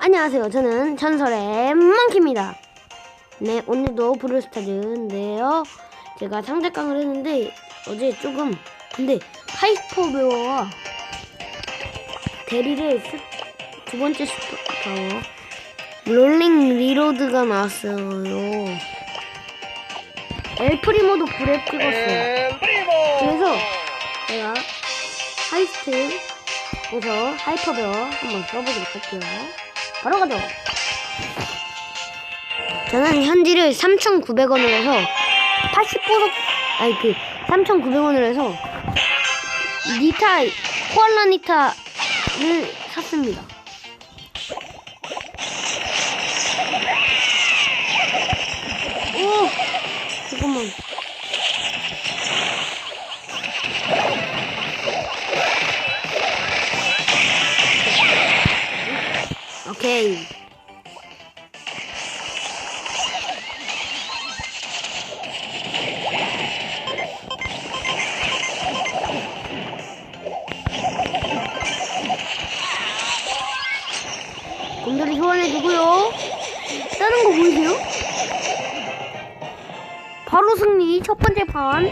안녕하세요. 저는 전설의 망키입니다. 네, 오늘도 브루스타즈인데요. 제가 상대강을 했는데 어제 조금 근데 하이퍼 베어와 대리를 스- 두 번째 슈퍼파워 롤링 리로드가 나왔어요. 엘프리모도 불에 찍었어요. 그래서 제가 하이스트에서 하이퍼베어 한번 써보도록 할게요. 바로 가죠. 저는 현질을 3,900원을 해서 80% 아니 그 3,900원을 해서 니타 코알라 니타를 샀습니다. 오 잠깐만. 오케이. 곰돌이 소환해주고요. 다른 거 보이세요? 바로 승리 첫 번째 판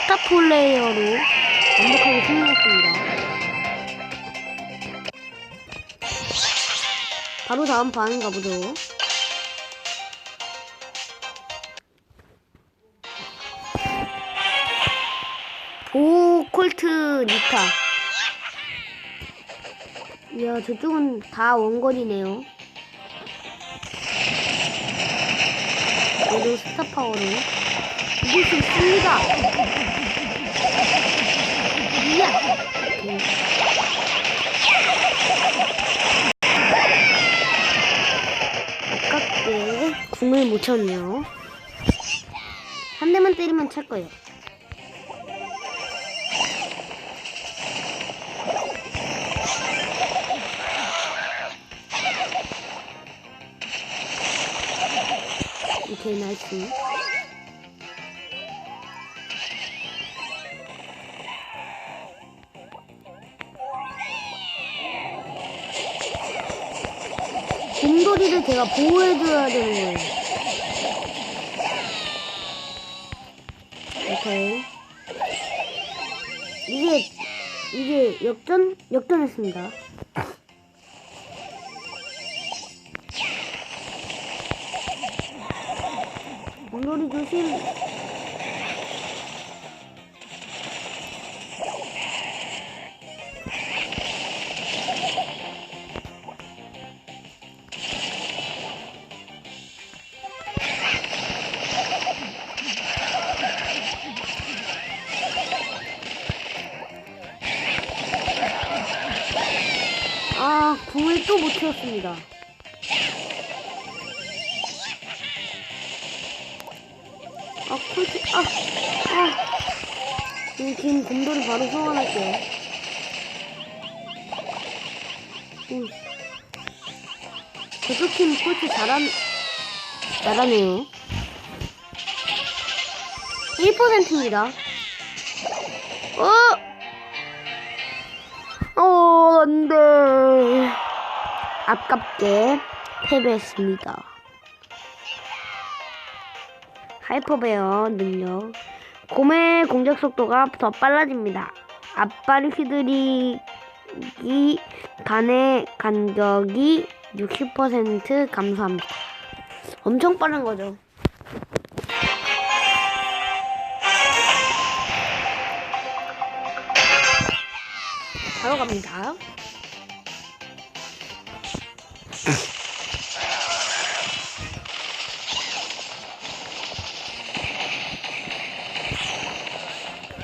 스타 플레이어로 완벽하게 승리했습니다. 바로 다음 판 가보죠. 오 콜트 니타. 이야 저쪽은 다 원거리네요. 그래도 스타 파워로 이길 수 있습니다. 이야. 오케이. 궁을 못 쳤네요. 한 대만 때리면 찰 거예요. 오케이, 나이스. 곰돌이를 제가 보호해줘야 되는 거예요. 이게, 이게 역전? 역전했습니다. 곰돌이 조심. 아, 궁을 또 못 채웠습니다. 아, 콜트, 아, 아. 음, 지금 곰돌이 바로 소환할게요. 음. 저쪽 팀 콜트 잘한, 잘하네요. 1%입니다. 어! 어, 안 돼. 아깝게 패배했습니다. 하이퍼베어 능력. 곰의 공격 속도가 더 빨라집니다. 앞발이 휘두르기 간의 간격이 60% 감소합니다. 엄청 빠른 거죠. 바로 갑니다.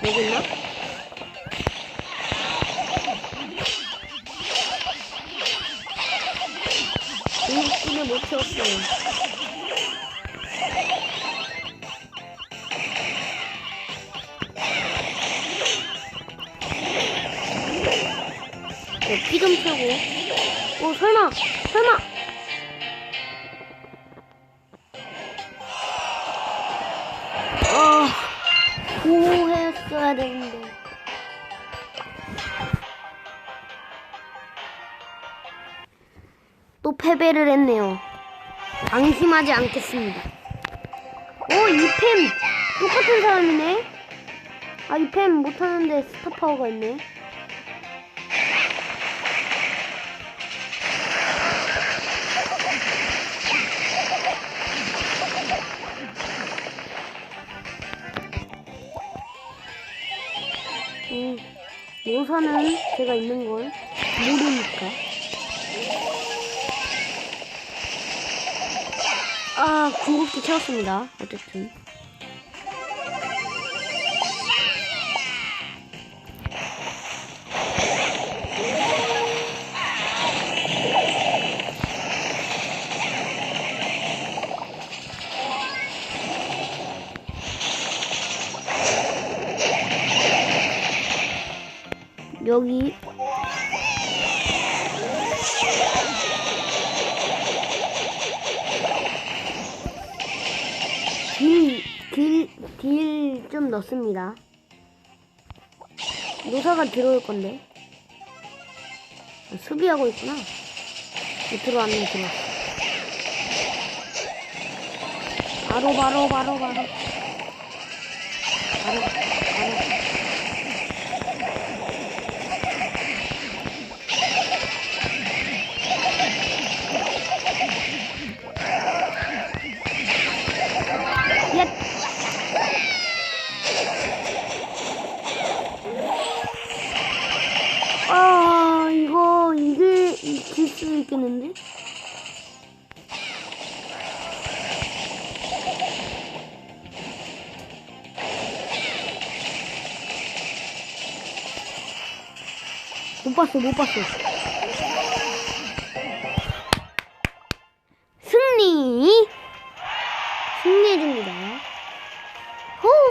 여기 있나? 이분에 못 채웠어요. 네, 피좀 채우고. 어, 설마, 설마. 아, 보호했어야 되는데. 또 패배를 했네요. 방심하지 않겠습니다. 오, 이팸 똑같은 사람이네. 아, 이 팸 못하는데 스타 파워가 있네. 요사는 제가 있는 걸 모르니까. 아, 궁극기 채웠습니다. 어쨌든. 여기 딜, 딜, 딜좀 넣습니다. 노사가 들어올 건데. 아, 수비하고 있구나. 어, 들어왔네. 바로, 바로, 바로, 바로. 바로, 바로. 아, 이거, 이게, 이길 수 있겠는데? 못 봤어, 못 봤어.